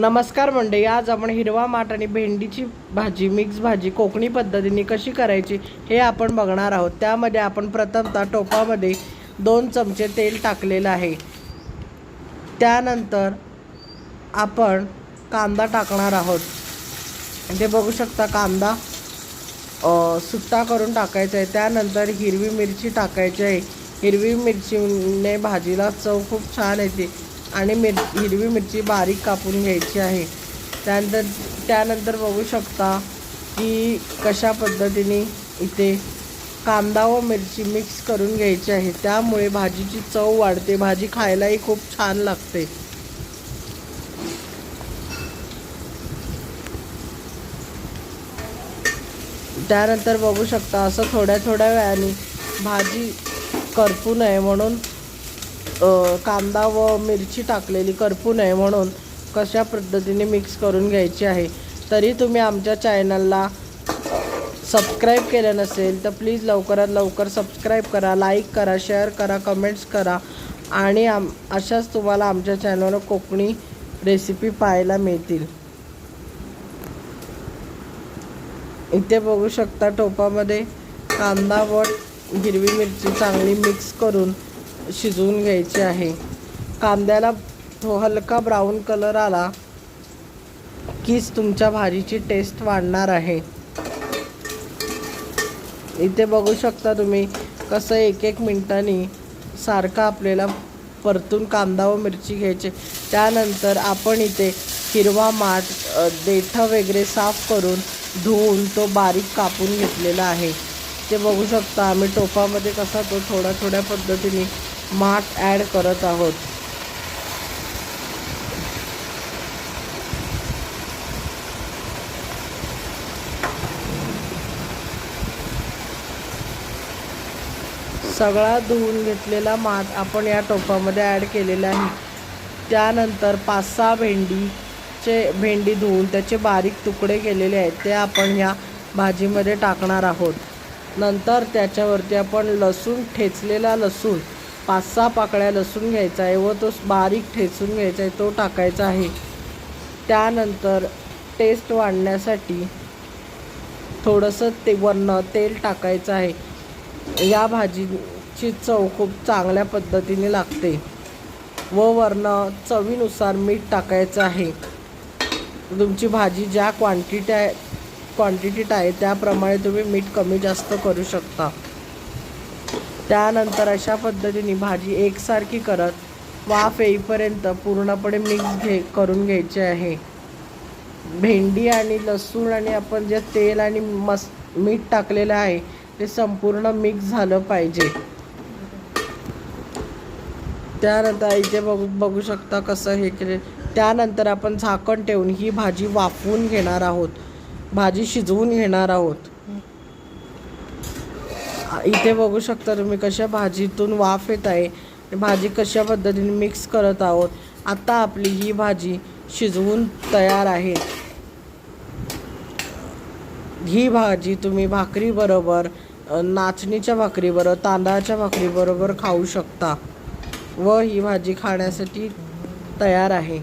नमस्कार मंडळी आज आपण हिरवा माठ आणि भेंडीची भाजी मिक्स भाजी कोकणी पद्धतीने कशी करायची हे आपण बघणार आहोत. त्यामध्ये आपण प्रथमतः टोपामध्ये दोन चमचे तेल टाकलेलं आहे. त्यानंतर आपण कांदा टाकणार आहोत. ते बघू शकता कांदा सुट्टा करून टाकायचा आहे. त्यानंतर हिरवी मिरची टाकायची आहे. हिरवी मिरचीने भाजीला चव खूप छान येते. आणि मिर हिरवी मिरची बारीक कापून घ्यायची आहे. त्यानंतर त्यानंतर बघू शकता की कशा पद्धतीने इथे कांदा व मिरची मिक्स करून घ्यायची आहे. त्यामुळे भाजीची चव वाढते. भाजी खायलाही खूप छान लागते. त्यानंतर बघू शकता असं थोड्या थोड्या वेळाने भाजी करपू नये म्हणून कांदा व मिरची टाकलेली करपू नये म्हणून कशा पद्धतीने मिक्स करून घ्यायची आहे? तरी तुम्ही आमच्या चॅनलला सबस्क्राईब केलं नसेल तर प्लीज लवकरात लवकर सबस्क्राईब करा लाईक करा शेअर करा कमेंट्स करा आणि आम अशाच तुम्हाला आमच्या चॅनलवर कोकणी रेसिपी पाहायला मिळतील. इथे बघू शकता टोपामध्ये कांदा व हिरवी मिरची चांगली मिक्स करून शिजवून घ्यायची आहे. कांद्याला तो हलका ब्राऊन कलर आला कीच तुमच्या भाजीची टेस्ट वाढणार आहे. इथे बघू शकता तुम्ही कसं एक एक मिनटांनी सारखं आपल्याला परतून कांदा व मिरची घ्यायचे. त्यानंतर आपण इथे हिरवा माठ देठं वगैरे साफ करून धुवून तो बारीक कापून घेतलेला आहे. ते बघू शकता आम्ही टोपामध्ये कसा तो थोड्या थोड्या पद्धतीने माठ ॲड करत आहोत. सगळा धुवून घेतलेला मात आपण या टोपामध्ये ॲड केलेला आहे. त्यानंतर पाच सहा भेंडीचे भेंडी धुवून त्याचे बारीक तुकडे केलेले आहेत. ते आपण या भाजीमध्ये टाकणार आहोत. नंतर त्याच्यावरती आपण लसूण ठेचलेला लसूण पाच सहा पाकळ्या लसूण घ्यायचा आहे व तो बारीक ठेचून घ्यायचा आहे तो टाकायचा आहे. त्यानंतर टेस्ट वाढण्यासाठी थोडंसं ते वरनं तेल टाकायचं आहे. या भाजीची चव खूप चांगल्या पद्धतीने लागते व वरनं चवीनुसार मीठ टाकायचं आहे. तुमची भाजी ज्या क्वांटिटी आहे क्वांटिटीत आहे त्याप्रमाणे तुम्ही मीठ कमी जास्त करू शकता. त्यानंतर अशा पद्धतीने भाजी एकसारखी करत वाफ येईपर्यंत पूर्णपणे मिक्स घे करून घ्यायचे आहे. भेंडी आणि लसूण आणि आपण जे तेल आणि मस मीठ टाकलेलं आहे ते संपूर्ण मिक्स झालं पाहिजे. त्यानंतर इथे बघू बघू शकता कसं हे केले. त्यानंतर आपण झाकण ठेवून ही भाजी वाफवून घेणार आहोत. भाजी शिजवून घेणार आहोत. इथे बघू शकता तुम्ही कशा भाजीतून वाफ येत आहे. भाजी कशा पद्धतीने मिक्स करत आहोत. आता आपली ही भाजी शिजवून तयार आहे. ही भाजी तुम्ही भाकरीबरोबर नाचणीच्या भाकरीबरोबर तांदळाच्या भाकरीबरोबर खाऊ शकता. व ही भाजी खाण्यासाठी तयार आहे.